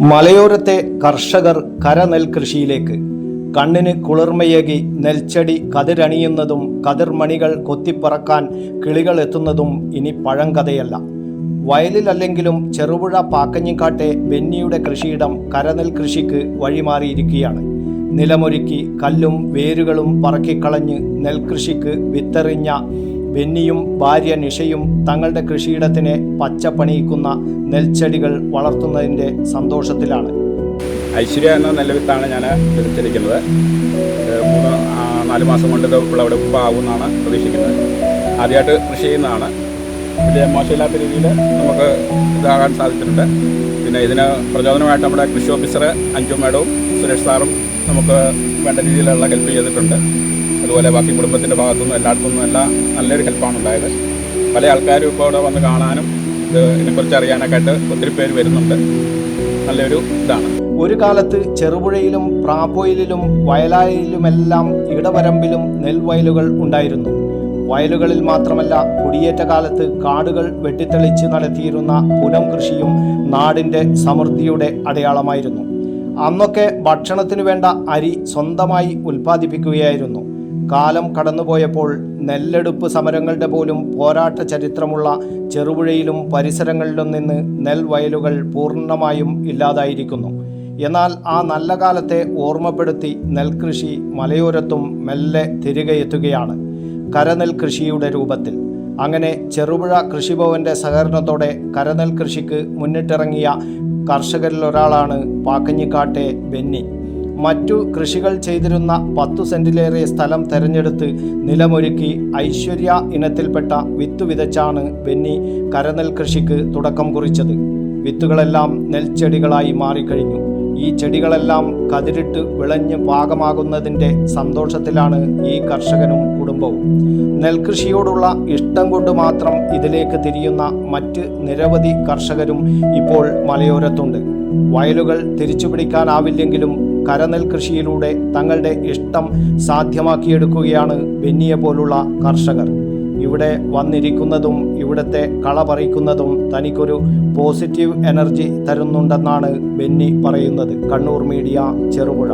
മലയോരത്തെ കർഷകർ കരനെൽകൃഷിയിലേക്ക് കണ്ണിന് കുളിർമയേകി നെൽച്ചെടി കതിരണിയുന്നതും കതിർമണികൾ കൊത്തിപ്പറക്കാൻ കിളികൾ എത്തുന്നതും ഇനി പഴങ്കഥയല്ല. വയലിലല്ലെങ്കിലും ചെറുപുഴ പാക്കഞ്ഞിക്കാട്ടെ ബെന്നിയുടെ കൃഷിയിടം കരനെൽ കൃഷിക്ക് വഴിമാറിയിരിക്കുകയാണ്. നിലമൊരുക്കി കല്ലും വേരുകളും പറക്കിക്കളഞ്ഞ് നെൽകൃഷിക്ക് വിത്തെറിഞ്ഞ ബെന്നിയും ഭാര്യ നിഷയും തങ്ങളുടെ കൃഷിയിടത്തിനെ പച്ചപ്പണിയിക്കുന്ന നെൽച്ചെടികൾ വളർത്തുന്നതിന്റെ സന്തോഷത്തിലാണ്. ഐശ്വര്യ എന്ന നെൽവിത്താണ് ഞാൻ വിളിച്ചിരിക്കുന്നത് മൂന്ന് നാല് മാസം കൊണ്ട് ഇത് വിളവെടുപ്പാകുമെന്നാണ് പ്രതീക്ഷിക്കുന്നത്. ആദ്യമായിട്ട് കൃഷി ചെയ്യുന്നതാണ്. വലിയ മോശമില്ലാത്ത രീതിയിൽ നമുക്ക് ഇതാകാൻ സാധിച്ചിട്ടുണ്ട്. പിന്നെ ഇതിന് പ്രചോദനമായിട്ട് നമ്മുടെ കൃഷി ഓഫീസർ അഞ്ജു മേഡവും സുരേഷ് സാറും നമുക്ക് വേണ്ട രീതിയിലുള്ള ഹെൽപ്പ് ചെയ്തിട്ടുണ്ട്. അതുപോലെ ബാക്കി കുടുംബത്തിന്റെ ഭാഗത്തുനിന്നും എല്ലായിടത്തുനിന്നും എല്ലാം നല്ലൊരു ഹെൽപ്പാണ് ഉണ്ടായത് പല ആൾക്കാരും ഇപ്പോൾ ഇവിടെ വന്ന് കാണാനും ഇത് ഇതിനെക്കുറിച്ച് അറിയാനൊക്കെ ആയിട്ട് ഒത്തിരി പേര് വരുന്നുണ്ട്. നല്ലൊരു ഇതാണ്. ഒരു കാലത്ത് ചെറുപുഴയിലും പ്രാപ്പോയിലും വയലായിലുമെല്ലാം ഇടവരമ്പിലും നെൽവയലുകൾ ഉണ്ടായിരുന്നു. വയലുകളിൽ മാത്രമല്ല കുടിയേറ്റ കാലത്ത് കാടുകൾ വെട്ടിത്തെളിച്ച് നടത്തിയിരുന്ന പുനം കൃഷിയും നാടിന്റെ സമൃദ്ധിയുടെ അടയാളമായിരുന്നു. അന്നൊക്കെ ഭക്ഷണത്തിനു വേണ്ട അരി സ്വന്തമായി ഉൽപ്പാദിപ്പിക്കുകയായിരുന്നു. കാലം കടന്നുപോയപ്പോൾ നെല്ലെടുപ്പ് സമരങ്ങളുടെ പോലും പോരാട്ട ചരിത്രമുള്ള ചെറുപുഴയിലും പരിസരങ്ങളിലും നിന്ന് നെൽവയലുകൾ പൂർണമായും ഇല്ലാതായിരിക്കുന്നു. എന്നാൽ ആ നല്ല കാലത്തെ ഓർമ്മപ്പെടുത്തി നെൽകൃഷി മലയോരത്തും മെല്ലെ തിരികെ എത്തുകയാണ്. കരനെൽ കൃഷിയുടെ രൂപത്തിൽ. അങ്ങനെ ചെറുപുഴ കൃഷിഭവന്റെ സഹകരണത്തോടെ കരനെൽ കൃഷിക്ക് മുന്നിട്ടിറങ്ങിയ കർഷകരിലൊരാളാണ് പാക്കഞ്ഞിക്കാട്ടെ ബെന്നി. മറ്റു കൃഷികൾ ചെയ്തിരുന്ന പത്തു സെന്റിലേറെ സ്ഥലം തെരഞ്ഞെടുത്ത് നിലമൊരുക്കി ഐശ്വര്യ ഇനത്തിൽപ്പെട്ട വിത്ത് വിതച്ചാണ് ബെന്നി കരനെൽ കൃഷിക്ക് തുടക്കം കുറിച്ചത്. വിത്തുകളെല്ലാം നെൽച്ചെടികളായി മാറിക്കഴിഞ്ഞു. ഈ ചെടികളെല്ലാം കതിരിട്ട് വിളഞ്ഞ് പാകമാകുന്നതിന്റെ സന്തോഷത്തിലാണ് ഈ കർഷകനും കുടുംബവും. നെൽകൃഷിയോടുള്ള ഇഷ്ടം കൊണ്ട് മാത്രം ഇതിലേക്ക് തിരിയുന്ന മറ്റ് നിരവധി കർഷകരും ഇപ്പോൾ മലയോരത്തുണ്ട്. വയലുകൾ തിരിച്ചുപിടിക്കാനാവില്ലെങ്കിലും കരനൽ കൃഷിയിലൂടെ തങ്ങളുടെ ഇഷ്ടം സാധ്യമാക്കിയെടുക്കുകയാണ് ബെന്നിയെ പോലുള്ള കർഷകർ. ഇവിടെ വന്നിരിക്കുന്നതും ഇവിടുത്തെ കള പറിക്കുന്നതും തനിക്കൊരു പോസിറ്റീവ് എനർജി തരുന്നുണ്ടെന്നാണ് ബെന്നി പറയുന്നത്. കണ്ണൂർ മീഡിയ ചെറുപുഴ.